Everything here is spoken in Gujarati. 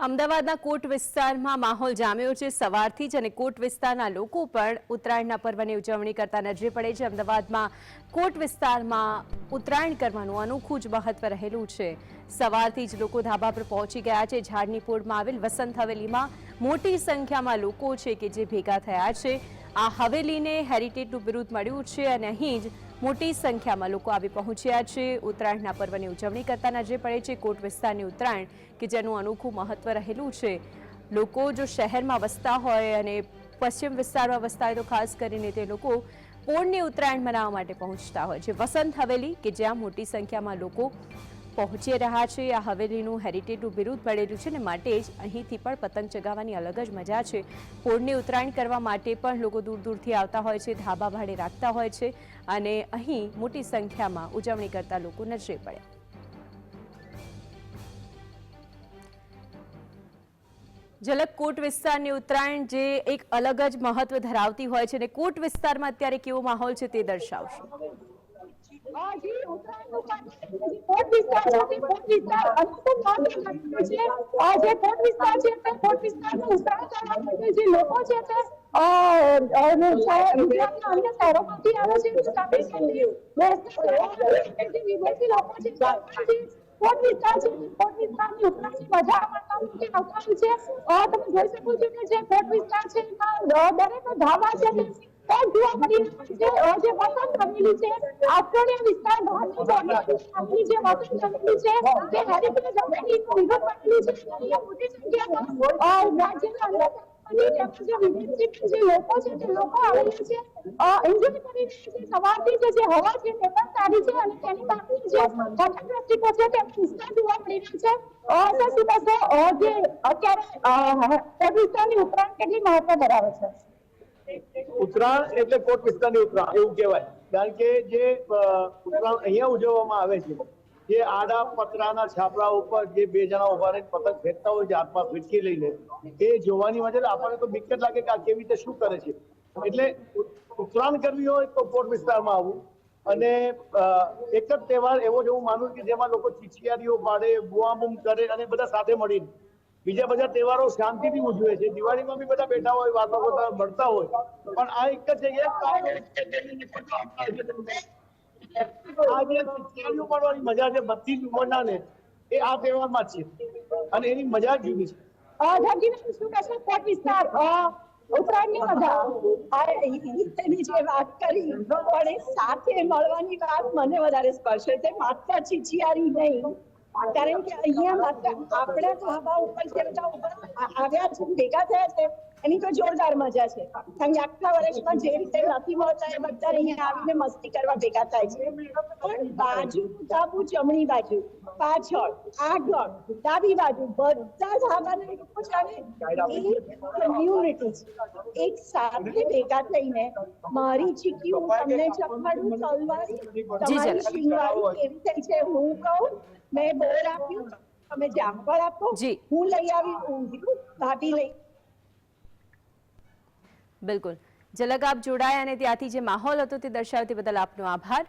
અમદાવાદના કોટ વિસ્તારમાં માહોલ જામ્યો છે. સવારથી જ અને કોટ વિસ્તારના લોકો પણ ઉત્તરાયણના પર્વની ઉજવણી કરતા નજરે પડે છે. અમદાવાદમાં કોટ વિસ્તારમાં ઉત્તરાયણ કરવાનું અનોખું જ મહત્વ રહેલું છે. સવારથી જ લોકો ધાબા પર પહોંચી ગયા છે. ઝાડની પોળમાં આવેલ વસંત હવેલીમાં મોટી સંખ્યામાં લોકો છે કે જે ભેગા થયા છે. આ હવેલીને હેરિટેજનું બિરુદ મળ્યું છે અને અહીં જ મોટી સંખ્યામાં લોકો આવી પહોંચ્યા છે. ઉત્તરાયણના પર્વની ઉજવણી કરતા નજરે પડે છે, કોટ વિસ્તારની ઉત્તરાયણ, કે જેનું અનોખું મહત્વ રહેલું છે. લોકો જો શહેરમાં વસતા હોય અને પશ્ચિમ વિસ્તારમાં વસતા હોય તો ખાસ કરીને તે લોકો પોળની ઉત્તરાયણ મનાવવા માટે પહોંચતા હોય છે. વસંત હવેલી, કે જ્યાં મોટી સંખ્યામાં લોકો પહોંચી રહ્યા છે. આ હવેલીનું હેરિટેજનું બિરુદ પડેલું છે ને માટે જ અહીંથી પણ પતંગ ચગાવવાની અલગ જ મજા છે. પોળની ઉત્તરાયણ કરવા માટે પણ લોકો દૂર દૂરથી આવતા હોય છે, ધાબા ભાડે રાખતા હોય છે અને અહીં મોટી સંખ્યામાં ઉજવણી કરતા લોકો નજરે પડે. ઝલક કોટ વિસ્તારની ઉત્તરાયણ જે એક અલગ જ મહત્વ ધરાવતી હોય છે અને કોટ વિસ્તારમાં અત્યારે કેવો માહોલ છે તે દર્શાવશો. જે ઉત્તરાયણનું. આ. તમે જોઈ શકો છો જે કોટ વિસ્તાર છે, એમાં દરેક છે તે જે વિસ્તાર બહારની આપણી જે હવેલી છે, તે હેરિટેજ વિગત બનેલી છે. અહીંયા મોટી સંખ્યામાં રાજ્યના જે જે લોકો છે તે લોકો આવેલા છે. સવારથી જ જે હવા છે તે પણ સારી છે અને તેની સાથે જે પતંગ રસિકો છે તેમનો ઉત્સાહ જોવા છે જે કોટ કેટલી મહત્વ ધરાવે છે ઉત્તરાયણ એટલે કોટ વિસ્તારની ઉત્તરાયણ, એવું કહેવાય. કારણ કે જે ઉત્તરાયણ અહીંયા ઉજવવામાં આવે છે, જે આડા પતરાના છાપરા ઉપર જે બે જણા ઊભા રહીને પતંગ ફેંકતા હોય છે, હાથમાં ફીટકી લઈને, એ જોવાની મજા આપણને તો જ લાગે કે આ કેવી રીતે શું કરે છે. એટલે ઉત્તરાયણ કરવી હોય તો કોટ વિસ્તારમાં આવવું અને એક જ તહેવાર એવો જ હું માનું કે જેમાં લોકો ચીચિયારીઓ પાડે, બુઆબુમ કરે અને બધા સાથે મળીને. બીજા બધા તહેવારો શાંતિથી ઉજવે છે. દિવાળીમાં બી બધા બેઠા હોય વાતો કરતા મળતા હોય. પણ આ એક જ જગ્યાએ અને એની મજા જુદી છે. ધનજીભાઈ, શું કહેશો કોટ જે વાત કરી પણ સાથે મળવાની વાત મને વધારે સ્પર્શે છે. માત્ર ચીચિયારી નહીં. કારણ કે અહીંયા માત્ર આપણા ધાબા ઉપર જે બધા આવ્યા છે ભેગા થયા છે એની તો જોરદાર મજા છે. કારણ કે આખા વર્ષમાં જે રીતે નથી મળતા એ બધા અહીંયા આવીને મસ્તી કરવા ભેગા થાય છે. પણ બાજુ ધાબુ જમણી બાજુ પાછળ આગળ ડાબી બાજુ બધા ધાબાના લોકો જાણે કમ્યુનિટી છે એક સાથે ભેગા થઈને મારી ચીકી હું તમને ચખાડું તલવારી તમારી શિંગવારી કેવી થઈ છે હું કહું? મેં બોર આપ્યું. તમે જામફળ આપો. હું લઈ આવી ઊંધિયું ભાભી લઈ. બિલકુલ. ઝલક આપ જોડાયા અને ત્યાંથી જે માહોલ હતો તે દર્શાવતી બદલ આપનો આભાર.